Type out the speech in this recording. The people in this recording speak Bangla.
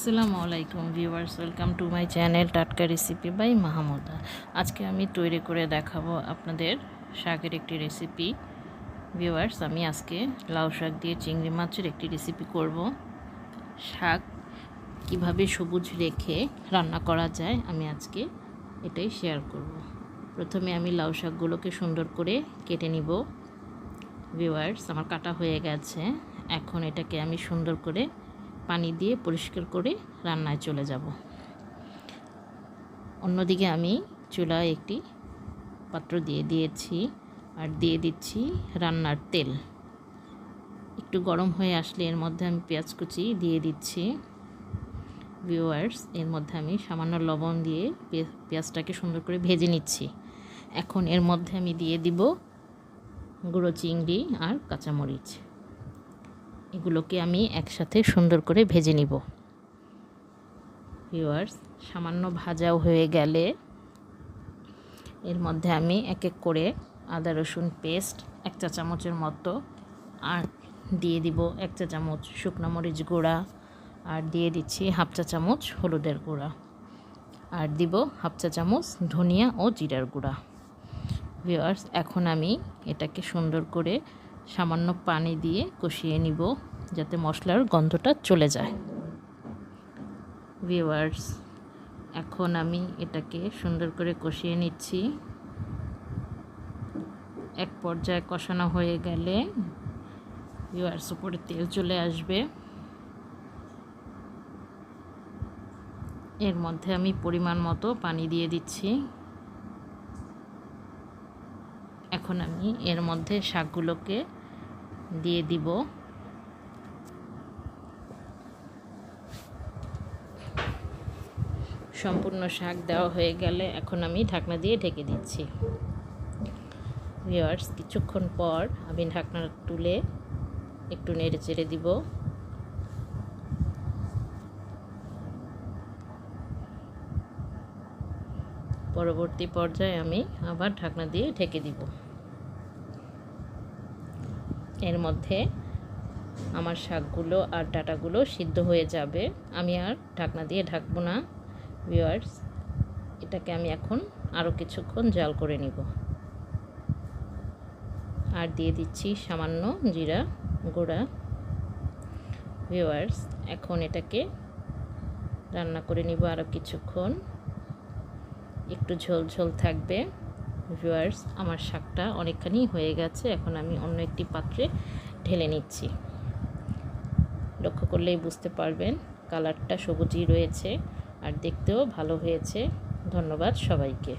আসসালামু আলাইকুম viewers, welcome to my channel টাটকা রেসিপি বাই মাহমুদা। আজকে আমি তৈরি করে দেখাবো আপনাদের শাকের একটি রেসিপি। ভিউয়ার্স, আমি আজকে লাউ শাক দিয়ে চিংড়ি মাছের একটি রেসিপি করব। শাক কীভাবে সবুজ রেখে রান্না করা যায়, আমি আজকে এটাই শেয়ার করব। প্রথমে আমি লাউ শাকগুলোকে সুন্দর করে কেটে নিব। ভিউয়ার্স, আমার কাটা হয়ে গেছে। এখন এটাকে আমি সুন্দর করে পানি দিয়ে পরিষ্কার করে রান্নায় চলে যাব। অন্যদিকে আমি চুলায় একটি পাত্র দিয়ে দিয়েছি আর দিয়ে দিচ্ছি রান্নার তেল। একটু গরম হয়ে আসলে এর মধ্যে আমি পেঁয়াজ কুচি দিয়ে দিচ্ছি। ভিউয়ার্স এর মধ্যে আমি সামান্য লবণ দিয়ে পেঁয়াজটাকে সুন্দর করে ভেজে নিচ্ছি। এখন এর মধ্যে আমি দিয়ে দিব গুঁড়ো চিংড়ি আর কাঁচামরিচ। এগুলোকে আমি একসাথে সুন্দর করে ভেজে নিব। ভিওয়ার্স সামান্য ভাজাও হয়ে গেলে এর মধ্যে আমি এক এক করে আদা, রসুন পেস্ট এক চা চামচের মতো আর দিয়ে দিব এক চা চামচ শুকনো মরিচ গুঁড়া আর দিয়ে দিচ্ছি হাফ চা চামচ হলুদের গুঁড়া আর দিব হাফ চা চামচ ধনিয়া ও জিরার গুঁড়া। ভিওয়ার্স এখন আমি এটাকে সুন্দর করে সামান্য পানি দিয়ে কষিয়ে নিব। যাতে মশলার গন্ধটা চলে যায়। ভিওয়ার্স এখন আমি এটাকে সুন্দর করে কষিয়ে নিচ্ছি। এক পর্যায়ে কষানো হয়ে গেলে ভিওয়ার্স উপরে তেল চলে আসবে। এর মধ্যে আমি পরিমাণ মতো পানি দিয়ে দিচ্ছি। এখন আমি এর মধ্যে শাকগুলোকে দিয়ে দিব। সম্পূর্ণ শাক দেওয়া হয়ে গেলে এখন আমি ঢাকনা দিয়ে ঢেকে দিচ্ছি। ভিওয়ার্স কিছুক্ষণ পর আমি ঢাকনা তুলে একটু নেড়ে চেড়ে দিব। পরবর্তী পর্যায়ে আমি আবার ঢাকনা দিয়ে ঢেকে দিব। এর মধ্যে আমার শাকগুলো আর ডাটাগুলো সিদ্ধ হয়ে যাবে। আমি আর ঢাকনা দিয়ে ঢাকবো না। ভিওয়ার্স এটাকে আমি এখন আরও কিছুক্ষণ জাল করে নিব। আর দিয়ে দিচ্ছি সামান্য জিরা গুঁড়া। ভিওয়ার্স এখন এটাকে রান্না করে নিব আরও কিছুক্ষণ। একটু ঝোল ঝোল থাকবে। ভিউয়ার্স আমার শাকটা অনেকখানি হয়ে গেছে, এখন আমি অন্য একটি পাত্রে ঢেলে নিচ্ছি। লক্ষ্য করলেই বুঝতে পারবেন, কালারটা সবুজই রয়েছে। আর দেখতেও ভালো হয়েছে। ধন্যবাদ সবাইকে।